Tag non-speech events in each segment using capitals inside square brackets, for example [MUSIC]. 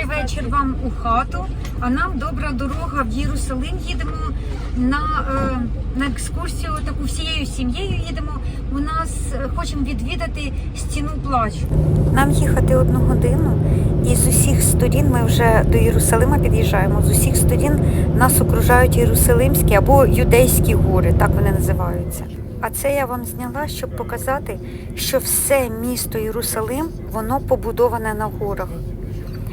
добрий вечір вам у хату. А нам добра дорога в Єрусалим. Їдемо на, е, на екскурсію таку всією сім'єю їдемо. У нас е, хочемо відвідати стіну плачу. Нам їхати одну годину, і з усіх сторін ми вже до Єрусалима під'їжджаємо. З усіх сторін нас окружають Єрусалимські або юдейські гори, так вони називаються. А це я вам зняла, щоб показати, що все місто Єрусалим воно побудоване на горах.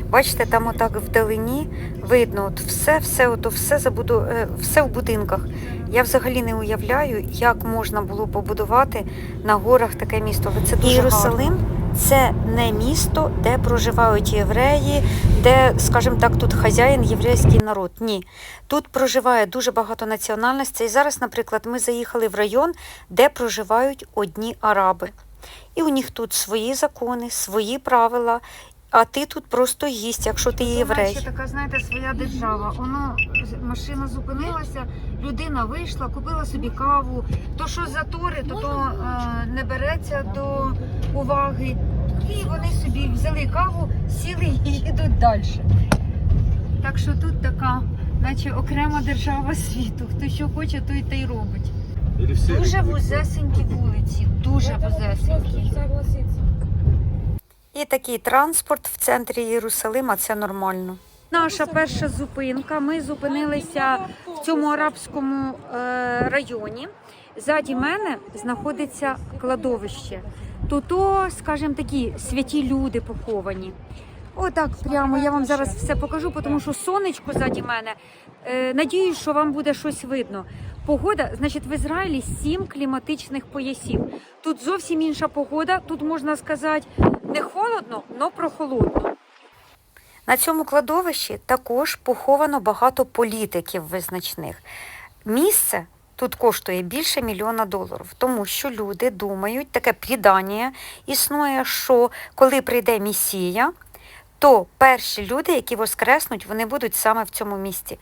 Бачите, там отак вдалині видно, от все, все, ото все забуду, е, все в будинках. Я взагалі не уявляю, як можна було побудувати на горах таке місто. Це дуже Єрусалим це не місто, де проживають євреї, де, скажімо так, тут хазяїн єврейський народ. Ні. Тут проживає дуже багато національностей. І зараз, наприклад, ми заїхали в район, де проживають одні араби. І у них тут свої закони, свої правила. А ти тут просто гість, якщо ти єврей. Це така, знаєте, своя держава. Воно машина зупинилася, людина вийшла, купила собі каву. То що затори, то то е, не береться до уваги. І вони собі взяли каву, сіли і їдуть далі. Так що тут така, наче окрема держава світу. Хто що хоче, той та й робить. Дуже вузесенькі вулиці, дуже вузесенькі. І такий транспорт в центрі Єрусалима це нормально. Наша перша зупинка. Ми зупинилися в цьому арабському е, районі. Ззаді мене знаходиться кладовище. Тут, скажімо, такі святі люди поховані. Отак прямо я вам зараз все покажу, тому що сонечко ззаді мене. Е, надіюсь, що вам буде щось видно. Погода, значить, в Ізраїлі сім кліматичних поясів. Тут зовсім інша погода. Тут можна сказати не холодно, але прохолодно. На цьому кладовищі також поховано багато політиків визначних. Місце тут коштує більше мільйона доларів, тому що люди думають, таке придання існує, що коли прийде місія, то перші люди, які воскреснуть, вони будуть саме в цьому місті.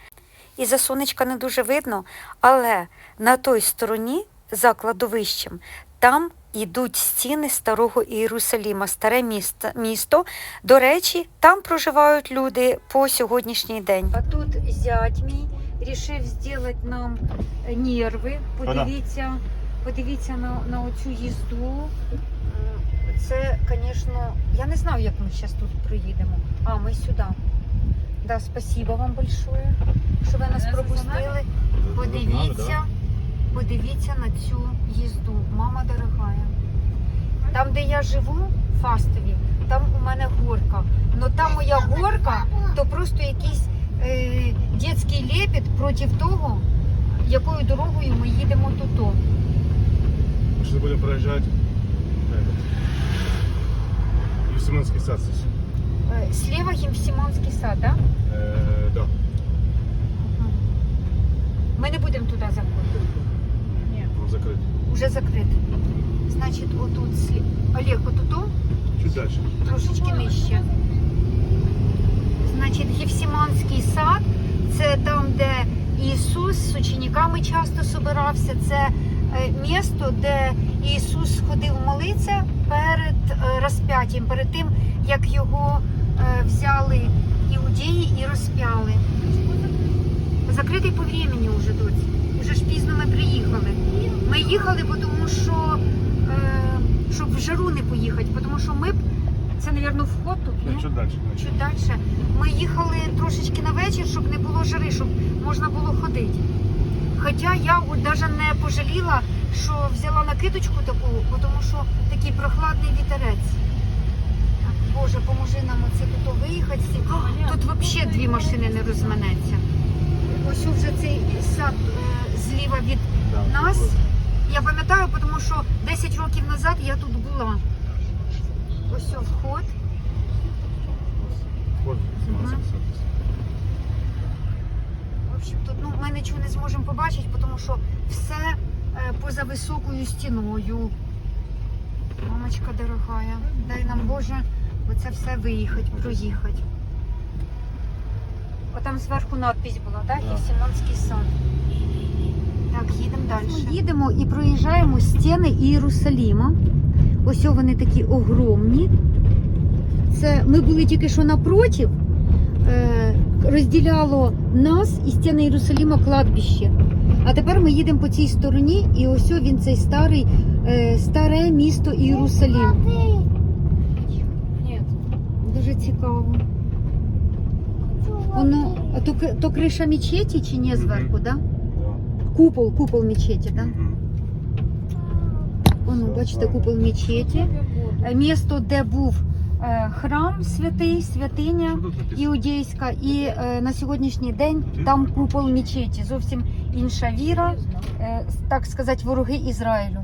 І за сонечка не дуже видно, але на той стороні, за кладовищем, там йдуть стіни старого Ієрусаліма, старе місто, місто. До речі, там проживають люди по сьогоднішній день. А тут зять мій рішив зробити нам нерви. Подивіться, подивіться на, на оцю їзду. Це, звісно, я не знаю, як ми зараз тут проїдемо. А, ми сюди. Да, спасибо вам большое, що ви нас пропустили. Подивіться, подивіться на цю їзду. Мама дорогая. Там, де я живу, в Фастові, там у мене горка. Но там моя горка, то просто якийсь е, дитячий лепіт проти того, якою дорогою ми їдемо тут. Мы сейчас будем проезжать этот, Евсиманский сад здесь. Е, Слева Гімсіманський сад, так? Э, да. Ми не будемо туди заходити. Закрыт. Уже закрито. Значить, отут слід. Олег, отут Чуть дальше. трошечки нижче. Значить, Гефсіманський сад це там, де Ісус з учениками часто собирався. Це е, місто, де Ісус ходив молитися перед е, розп'яттям, перед тим, як його е, взяли іудеї і розп'яли. Закритий по времени вже доці. Уже ж пізно ми приїхали. Ми їхали, бо тому що е, щоб в жару не поїхати, тому що ми б це, мабуть, вход тут, Да, ні? чуть дальше. Чуть далі. Ми їхали трошечки на вечір, щоб не було жари, щоб можна було ходити. Хоча я от навіть не пожаліла, що взяла накидочку таку, бо тому що такий прохладний вітерець. Так, Боже, поможи нам оце тут виїхати. Тут взагалі дві машини не розминеться. Ось вже цей сад е, зліва від нас. Я пам'ятаю, тому що 10 років назад я тут була. Ось вход. Вот В общем, тут ну, ми нічого не зможемо побачити, тому що все е, поза високою стіною. Мамочка дорогая, дай нам Боже оце все виїхати, проїхати. Отам зверху надпись була, так? Да. Євсіманський сад. Так, їдемо далі. Ми їдемо і проїжджаємо стіни Ієрусаліма. Ось вони такі огромні. Це ми були тільки що напротив, е, розділяло нас і стіни Єрусалима кладбище. А тепер ми їдемо по цій стороні, і ось він цей старий, е, старе місто Єрусалим. Нет. Дуже цікаво. Воно, а то, то криша мечеті чи ні зверху, да? Купол, купол мечеті, да? Воно, бачите, купол мечеті. Е, Місто, де був е, храм святий, святиня. Іудейська, і е, на сьогоднішній день там купол мечеті. Зовсім інша віра, так сказати, вороги Ізраїлю.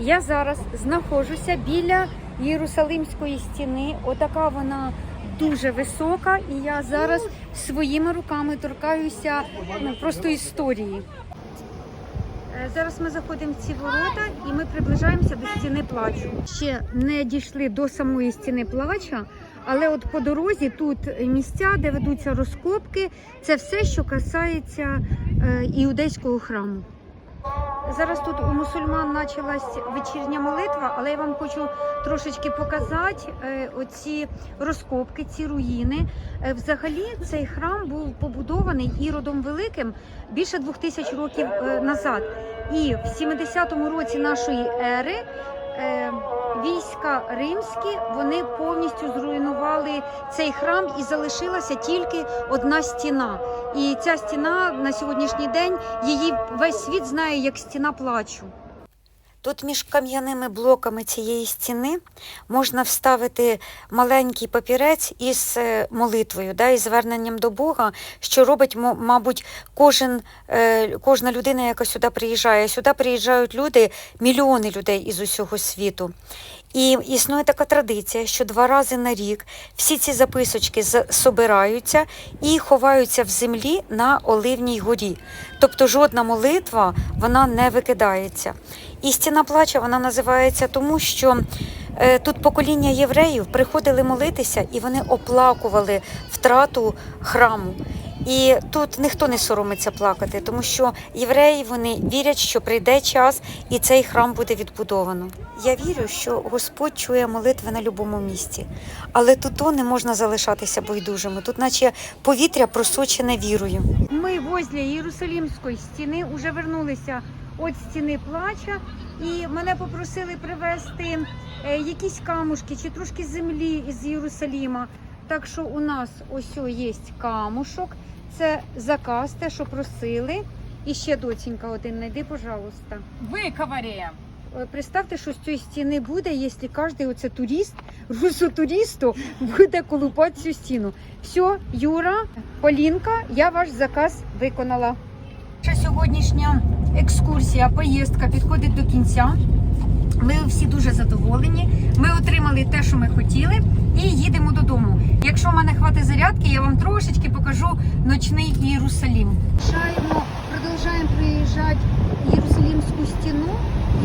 Я зараз знаходжуся біля Єрусалимської стіни. Отака вона дуже висока, і я зараз своїми руками торкаюся ну, просто історії. Е, Зараз ми заходимо в ці ворота і ми приближаємося до стіни плачу. Ще не дійшли до самої стіни плача, але от по дорозі тут місця, де ведуться розкопки, це все, що касається е, іудейського храму. Зараз тут у мусульман почалась вечірня молитва, але я вам хочу трошечки показати е, оці розкопки, ці руїни. Е, взагалі цей храм був побудований Іродом Великим більше двох тисяч років е, назад. І в 70-му році нашої ери е, війська римські вони повністю зруйнували цей храм і залишилася тільки одна стіна. І ця стіна на сьогоднішній день її весь світ знає як стіна плачу. Тут між кам'яними блоками цієї стіни можна вставити маленький папірець із е, молитвою, да, із зверненням до Бога, що робить, мабуть, кожен, е, кожна людина, яка сюди приїжджає. Сюди приїжджають люди, мільйони людей із усього світу. І існує така традиція, що два рази на рік всі ці записочки собираються і ховаються в землі на Оливній горі. Тобто жодна молитва вона не викидається. І стіна плача вона називається тому, що е, тут покоління євреїв приходили молитися і вони оплакували втрату храму. І тут ніхто не соромиться плакати, тому що євреї вони вірять, що прийде час і цей храм буде відбудовано. Я вірю, що Господь чує молитви на будь-якому місці, але тут не можна залишатися байдужими. Тут, наче повітря просочене вірою. Ми возле Єрусалимської стіни вже вернулися від стіни плача, і мене попросили привезти е, якісь камушки чи трошки землі із Єрусалима. Так що у нас ось є камушок, це заказ, те, що просили. І ще доцінька один знайди, пожалуйста. Выковыряем. Е, Представте, що з цієї стіни буде, якщо кожен оце турист, [LAUGHS] русотуристу буде колупати цю стіну. Все, Юра, Полінка, я ваш заказ виконала. Наша сьогоднішня екскурсія, поїздка підходить до кінця. Ми всі дуже задоволені. Ми отримали те, що ми хотіли, і їдемо додому. Якщо в мене хватить зарядки, я вам трошечки покажу ночний Єрусалім. Продовжуємо, продовжуємо приїжджати Єрусалімську стіну.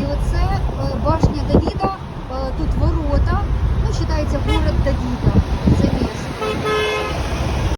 І оце е, башня Давіда, е, тут ворота, ну, вважається город Давіда.